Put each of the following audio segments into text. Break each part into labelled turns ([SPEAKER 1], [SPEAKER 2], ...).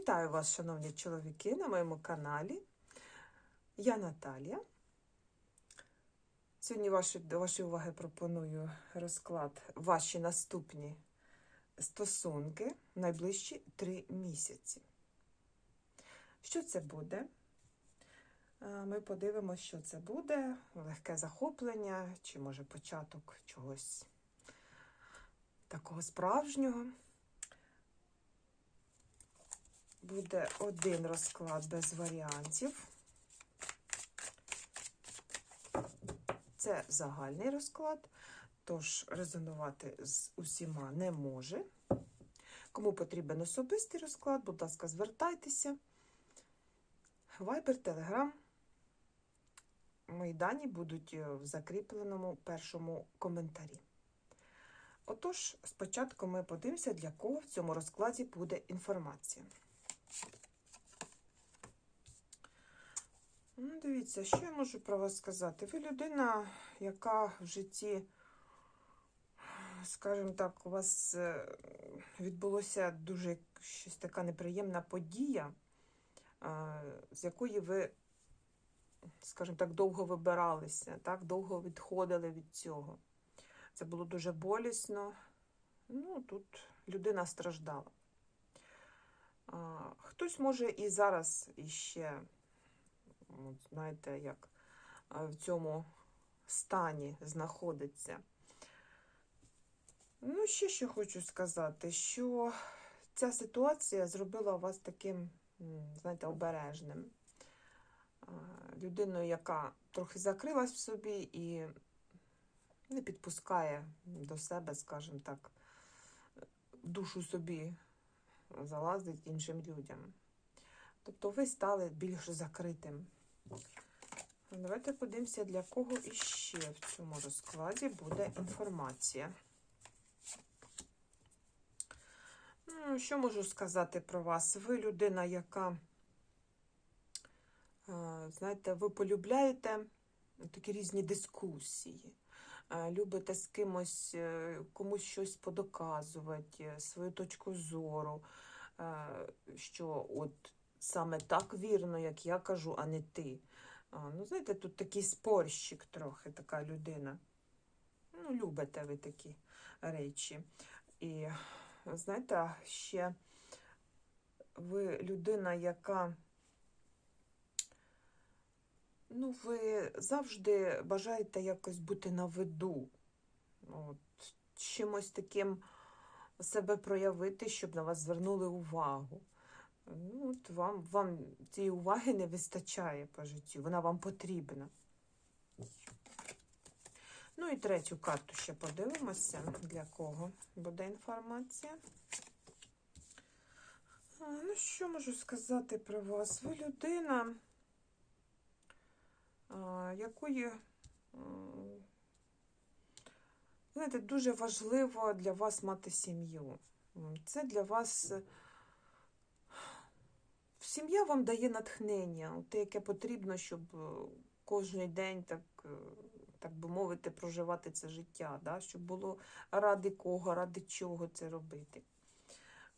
[SPEAKER 1] Вітаю вас, шановні чоловіки, на моєму каналі. Я Наталія. Сьогодні ваші, до вашої уваги пропоную розклад ваші наступні стосунки найближчі три місяці. Що це буде? Ми подивимося, що це буде. Легке захоплення, чи може початок чогось такого справжнього. Буде один розклад без варіантів. Це загальний розклад, тож резонувати з усіма не може. Кому потрібен особистий розклад, будь ласка, звертайтеся. Вайбер, Телеграм. Мої дані будуть в закріпленому першому коментарі. Отож, спочатку ми подивимося, для кого в цьому розкладі буде інформація. Ну, дивіться, що я можу про вас сказати? Ви людина, яка в житті, скажімо так, у вас е, відбулося дуже щось така неприємна подія, е, з якої ви, скажімо так, довго вибиралися, так, довго відходили від цього. Це було дуже болісно. Ну, тут людина страждала. Хтось може і зараз іще от, знаєте, як в цьому стані знаходиться. Ну, ще що хочу сказати, що ця ситуація зробила вас таким, знаєте, обережним. Людиною, яка трохи закрилась в собі і не підпускає до себе, скажімо так, душу собі залазить іншим людям. Тобто ви стали більш закритим. Давайте подивимося, для кого іще в цьому розкладі буде інформація. Ну, Що можу сказати про вас? Ви людина, яка, знаєте, ви полюбляєте такі різні дискусії. Любите з кимось е, комусь щось подоказувати, свою точку зору, що от саме так вірно, як я кажу, а не ти. А, Ну, знаєте, тут такий спорщик трохи, така людина. Ну, любите ви такі речі. І, знаєте, ще ви людина, яка. Ну, ви завжди бажаєте якось бути на виду. От, Чимось таким себе проявити, щоб на вас звернули увагу. Ну, от Вам вам цієї уваги не вистачає по життю, вона вам потрібна. Ну і третю карту ще подивимося, для кого буде інформація. Ну, що можу сказати про вас? Ви людина, якої, знаєте, дуже важливо для вас мати сім'ю. Це для вас. Сім'я вам дає натхнення, те, яке потрібно, щоб кожен день, так так би мовити, проживати це життя, да? щоб було ради кого, ради чого це робити.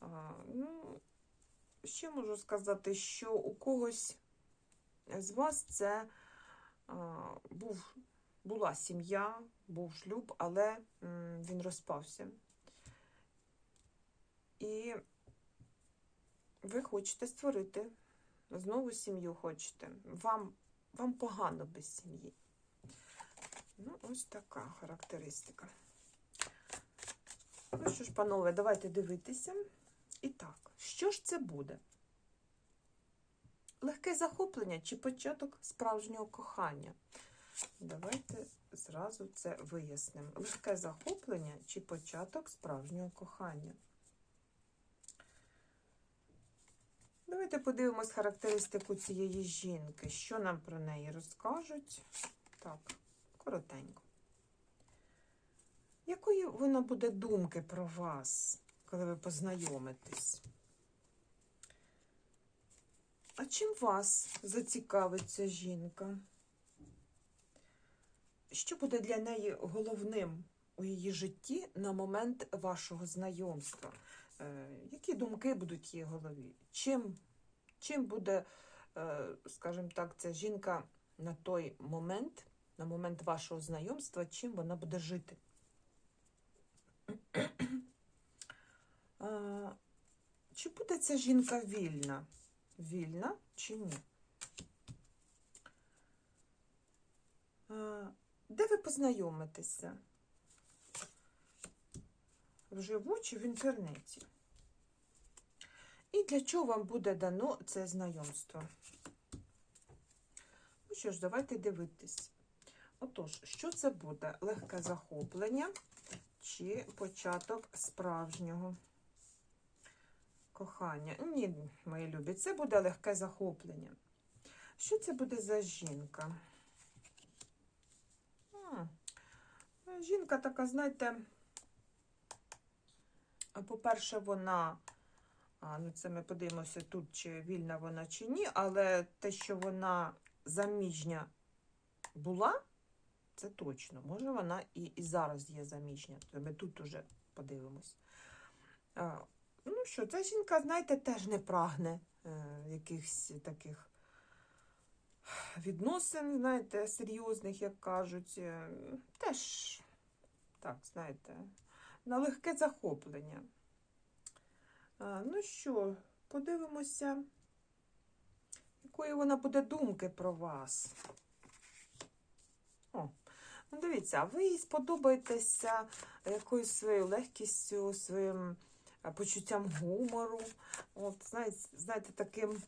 [SPEAKER 1] А, ну, Ще можу сказати, що у когось з вас це а, був, була сім'я, був шлюб, але м, він розпався. І ви хочете створити знову сім'ю хочете. Вам вам погано без сім'ї. Ну, ось така характеристика. Ну що ж, панове, давайте дивитися. І так, що ж це буде? Легке захоплення чи початок справжнього кохання? Давайте зразу це вияснимо. Легке захоплення чи початок справжнього кохання? Давайте подивимось характеристику цієї жінки. Що нам про неї розкажуть? Так, коротенько. Якої вона буде думки про вас, коли ви познайомитесь? А чим вас зацікавить ця жінка? Що буде для неї головним у її житті на момент вашого знайомства? Е, Які думки будуть в її голові? Чим, чим буде, е, скажімо так, ця жінка на той момент, на момент вашого знайомства, чим вона буде жити? Е, Чи буде ця жінка вільна? Вільна чи ні? Де ви познайомитеся? Вживу чи в інтернеті? І для чого вам буде дано це знайомство? Ну що ж, давайте дивитись. Отож, що це буде? Легке захоплення чи початок справжнього кохання? Ні, мої любі, це буде легке захоплення. Що це буде за жінка? Жінка така, знаєте, по-перше, вона, ну це ми подивимося тут, чи вільна вона чи ні, але те, що вона заміжня була, це точно. Може, вона і, і зараз є заміжня. Ми тут уже подивимось. Ну що, ця жінка, знаєте, теж не прагне е, якихось таких відносин, знаєте, серйозних, як кажуть. Е, Теж, так, знаєте, на легке захоплення. Ну що, подивимося, якої вона буде думки про вас. О, ну дивіться, ви їй сподобаєтеся якоюсь своєю легкістю, своїм почуттям гумору. От, знаєте, знаєте, таким.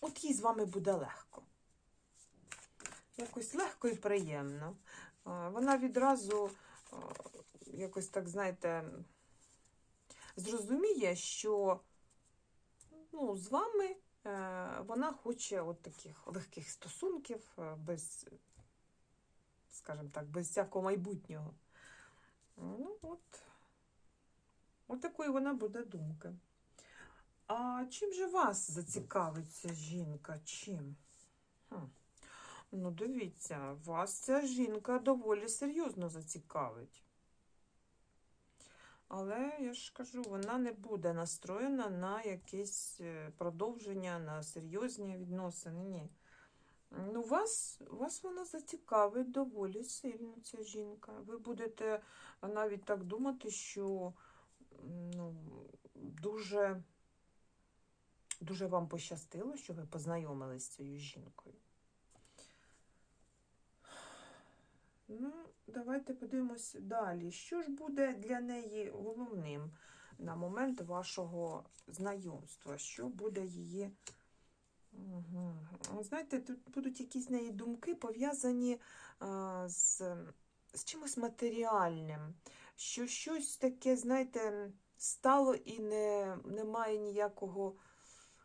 [SPEAKER 1] От їй з вами буде легко. Якось легко і приємно. Вона відразу якось так, знаєте, зрозуміє, що ну, з вами е, вона хоче от таких легких стосунків, е, без, скажімо так, без всякого майбутнього. Ну, от, от такої вона буде думки. А чим же вас зацікавить ця жінка? Чим? Хм. Ну, дивіться, вас ця жінка доволі серйозно зацікавить. Але я ж кажу, вона не буде настроєна на якесь е, продовження, на серйозні відносини. Ні. Ну, вас, вас вона зацікавить доволі сильно, ця жінка. Ви будете навіть так думати, що ну, дуже, дуже вам пощастило, що ви познайомились з цією жінкою. Ну, давайте подивимось далі. Що ж буде для неї головним на момент вашого знайомства? Що буде її. Угу. Знаєте, тут будуть якісь неї думки пов'язані з, з чимось матеріальним, що щось таке, знаєте, стало і не, немає ніякого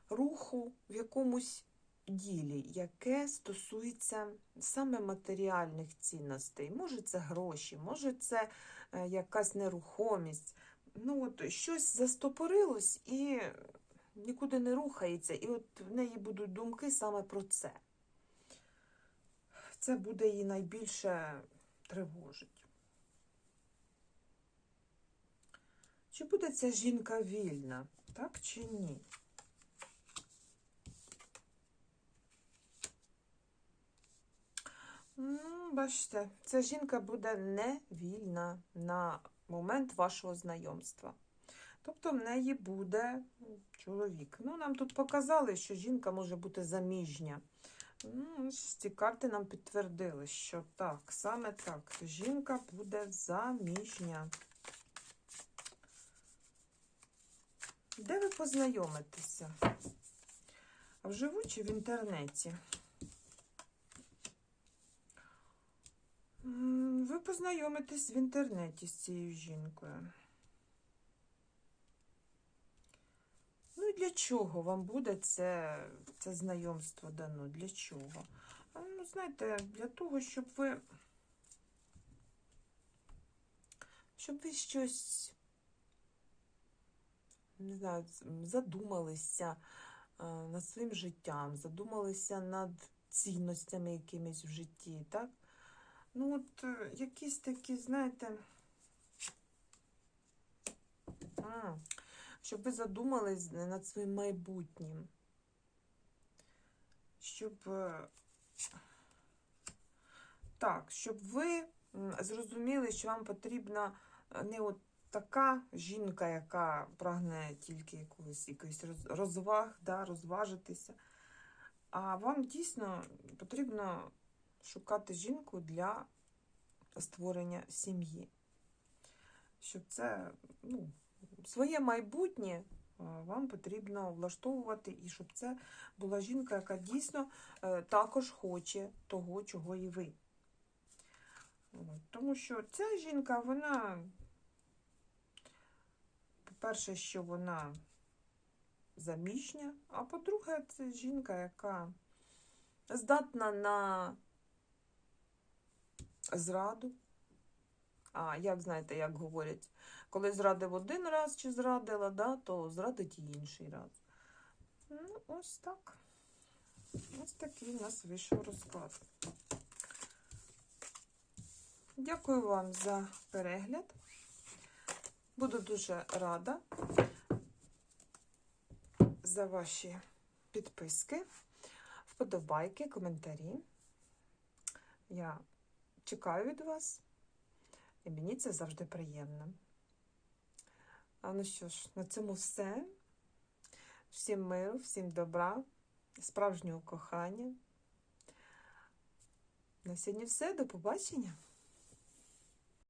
[SPEAKER 1] руху в якомусь ділі, яке стосується саме матеріальних цінностей. Може, це гроші, може, це е, якась нерухомість. Ну, от щось застопорилось і нікуди не рухається, і от в неї будуть думки саме про це. Це буде її найбільше тривожить. Чи буде ця жінка вільна, так чи ні? Ну, бачите, ця жінка буде невільна на момент вашого знайомства. Тобто в неї буде чоловік. Ну, нам тут показали, що жінка може бути заміжня. Ну, ці карти нам підтвердили, що так, саме так, жінка буде заміжня. Де ви познайомитеся? Вживу чи в інтернеті? Ви познайомитесь в інтернеті з цією жінкою. Ну для чого вам буде це, це знайомство дано? Для чого? Ну, знаєте, для того, щоб ви. Щоб ви щось, не знаю, задумалися над своїм життям, задумалися над цінностями якимись в житті, так? Ну, от е, якісь такі, знаєте, М. Щоб ви задумались над своїм майбутнім. Щоб. е, Так, щоб ви зрозуміли, що вам потрібна е, не от така жінка, яка прагне тільки якогось, якоїсь розваг, да, розважитися. А вам дійсно потрібно шукати жінку для створення сім'ї. Щоб це, ну, своє майбутнє е, вам потрібно влаштовувати, і щоб це була жінка, яка дійсно е, також хоче того, чого і ви. Тому що ця жінка, вона, по-перше, що вона заміжня, а по-друге, це жінка, яка здатна на зраду. А як знаєте, як говорять, коли зрадив один раз чи зрадила, да, то зрадить і інший раз. Ну, ось так. Ось такий у нас вийшов розклад. Дякую вам за перегляд. Буду дуже рада за ваші підписки, вподобайки, коментарі. Я чекаю від вас, і мені це завжди приємно. А ну що ж, на цьому все. Всім миру, всім добра, справжнього кохання. На сьогодні все. До побачення.